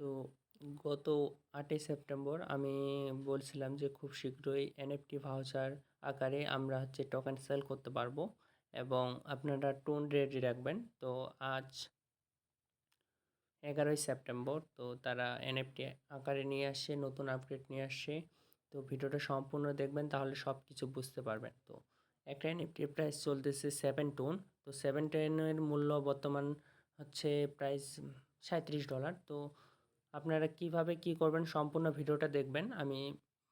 তো গত আটই সেপ্টেম্বর আমি বলছিলাম যে খুব শীঘ্রই এনএফটি ভাউচার আকারে আমরা হচ্ছে টোকেন সেল করতে পারব এবং আপনারা টোন রেডি রাখবেন। তো আজ এগারোই সেপ্টেম্বর, তো তারা এনএফটি আকারে নিয়ে আসছে, নতুন আপডেট নিয়ে আসছে। তো ভিডিওটা সম্পূর্ণ দেখবেন, তাহলে সব কিছু বুঝতে পারবেন। তো একটা এনএফটির প্রাইস চলতেছে সেভেন টোন তো সেভেন টেনের মূল্য বর্তমান হচ্ছে প্রাইস সাঁত্রিশ ডলার তো আপনারা কীভাবে কি করবেন সম্পূর্ণ ভিডিওটা দেখবেন। আমি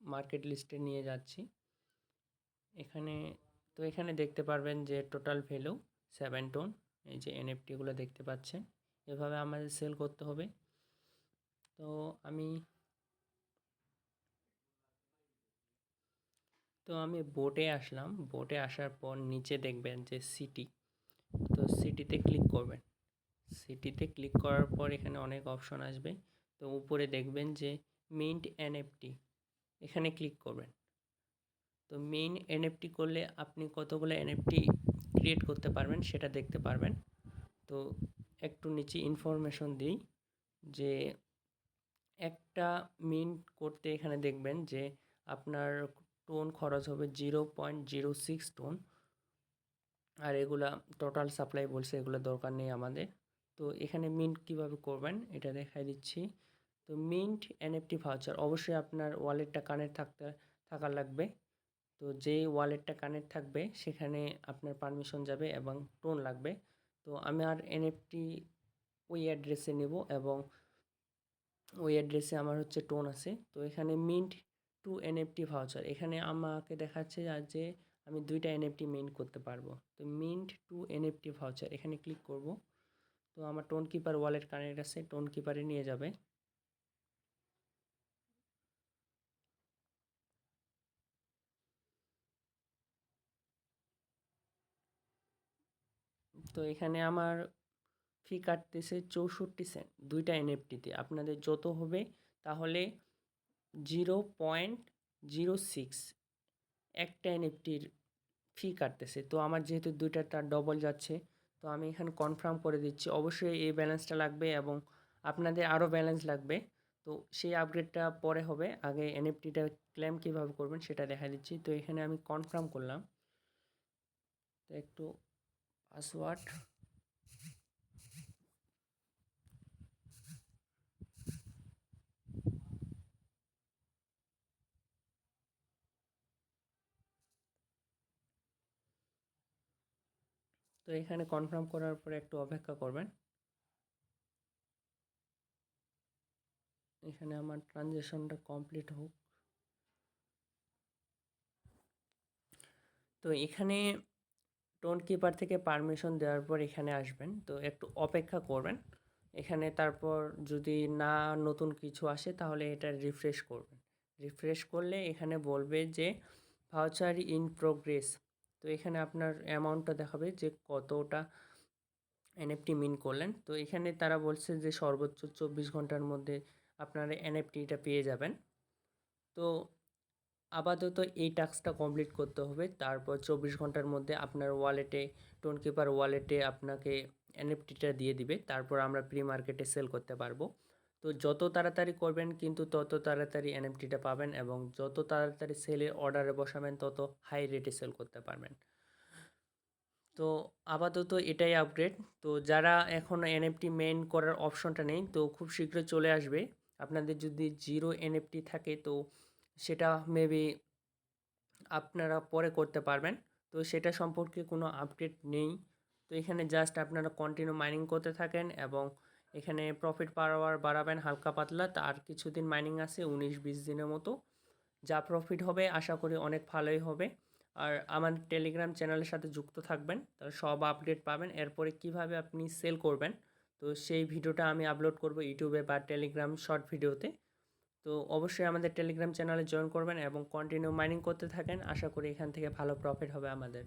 মার্কেট লিস্টে নিয়ে যাচ্ছি। এখানে, তো এখানে দেখতে পারবেন যে টোটাল ভ্যালু সেভেন টোন এই যে এনএফটিগুলো দেখতে পাচ্ছেন। এভাবে আমাদের সেল করতে হবে। তো আমি তো আমি বোটে আসলাম। বোটে আসার পর নিচে দেখবেন যে সিটি তো সিটিতে ক্লিক করবেন। সিটিতে ক্লিক করার পর এখানে অনেক অপশন আসবে। তো উপরে দেখবেন যে মিন্ট এনএফটি এখানে ক্লিক করবেন। তো মেইন এনএফটি করলে আপনি কতগুলো এনএফটি ক্রিয়েট করতে পারবেন সেটা দেখতে পারবেন। তো একটু নিচে ইনফরমেশন দিই যে একটা মিন্ট করতে এখানে দেখবেন যে আপনার টোন খরচ হবে zero point zero six TON আর এগুলা টোটাল সাপ্লাই বলছে, এগুলো দরকার নেই আমাদের। তো এখানে মিন্ট কীভাবে করবেন, এটা দেখাই দিচ্ছি। তো মিন্ট এনএফটি ভাউচার অবশ্যই আপনার ওয়ালেটটা কানেক্ট থাকতে, থাকা লাগবে। তো যেই ওয়ালেটটা কানেক্ট থাকবে, সেখানে আপনার পারমিশন যাবে এবং টোন লাগবে। তো আমি আর এনএফটি ওই অ্যাড্রেসে নেব এবং ওই অ্যাড্রেসে আমার হচ্ছে টোন আছে। তো এখানে মিন্ট টু এনএফটি ভাউচার এখানে আমাকে দেখাচ্ছে যে আমি দুইটা এনএফটি মিন্ট করতে পারব। তো মিন্ট টু এনএফটি ভাউচার এখানে ক্লিক করব। তো আমার টোন কিপার ওয়ালেট কানেক্ট আছে টোন কিপারে নিয়ে যাবে। তো এখানে আমার ফি কাটতেছে চৌষট্টি সেন্ট দুইটা এনএফটিতে আপনাদের যত হবে তাহলে জিরো পয়েন্ট জিরো সিক্স একটা এনএফটির ফি কাটতেছে। তো আমার যেহেতু দুইটা তার ডবল যাচ্ছে, তো আমি এখানে কনফার্ম করে দিচ্ছি। অবশ্যই এই ব্যালেন্সটা লাগবে এবং আপনাদের আরও ব্যালেন্স লাগবে। তো সেই আপগ্রেডটা পরে হবে। আগে এনএফটিটা ক্লেম কীভাবে করবেন সেটা দেখা দিচ্ছি। তো এখানে আমি কনফার্ম করলাম। তো একটু পাসওয়ার্ড তো এখানে কনফার্ম করার পরে একটু অপেক্ষা করবেন। এখানে আমার ট্রানজেকশনটা কমপ্লিট হোক। তো এখানে টোন কিপার থেকে পারমিশন দেওয়ার পর এখানে আসবেন। তো একটু অপেক্ষা করবেন। এখানে তারপর যদি না নতুন কিছু আসে তাহলে এটা রিফ্রেশ করবেন। রিফ্রেশ করলে এখানে বলবে যে, ভাউচার ইন প্রোগ্রেস। তো এখানে আপনার অ্যামাউন্টটা দেখাবে যে কতটা এনএফটি মিন করলেন। তো এখানে তারা বলছে যে সর্বোচ্চ চব্বিশ ঘণ্টার মধ্যে আপনারা এনএফটিটা পেয়ে যাবেন। তো আপাতত এই টাস্কটা কমপ্লিট করতে হবে। তারপর চব্বিশ ঘণ্টার মধ্যে আপনার ওয়ালেটে টোন কিপার ওয়ালেটে আপনাকে এনএফটিটা দিয়ে দিবে। তারপর আমরা প্রি মার্কেটে সেল করতে পারব। তো যত তাড়াতাড়ি করবেন কিন্তু তত তাড়াতাড়ি এনএফটিটা পাবেন এবং যত তাড়াতাড়ি সেলের অর্ডারে বসাবেন তত হাই রেটে সেল করতে পারবেন। তো আপাতত এটাই আপগ্রেড। তো যারা এখন এনএফটি মেন করার অপশনটা নেই, তো খুব শীঘ্রই চলে আসবে। আপনাদের যদি জিরো এনএফটি থাকে, তো সেটা মেবি আপনারা পরে করতে পারবেন। তো সেটা সম্পর্কে কোনো আপডেট নেই। তো এখানে জাস্ট আপনারা কন্টিনিউ মাইনিং করতে থাকেন এবং এখানে প্রফিট পাওয়ার বাড়াবেন হালকা পাতলা। তার কিছুদিন মাইনিং আছে উনিশ বিশ দিনের মতো। যা প্রফিট হবে আশা করি অনেক ভালোই হবে। আর আমার টেলিগ্রাম চ্যানেলের সাথে যুক্ত থাকবেন, তাহলে সব আপডেট পাবেন। এরপরে কীভাবে আপনি সেল করবেন, তো সেই ভিডিওটা আমি আপলোড করব ইউটিউবে বা টেলিগ্রাম শর্ট ভিডিওতে তো অবশ্যই আমাদের টেলিগ্রাম চ্যানেলে জয়েন করবেন এবং কন্টিনিউ মাইনিং করতে থাকেন। আশা করি এখান থেকে ভালো প্রফিট হবে আমাদের।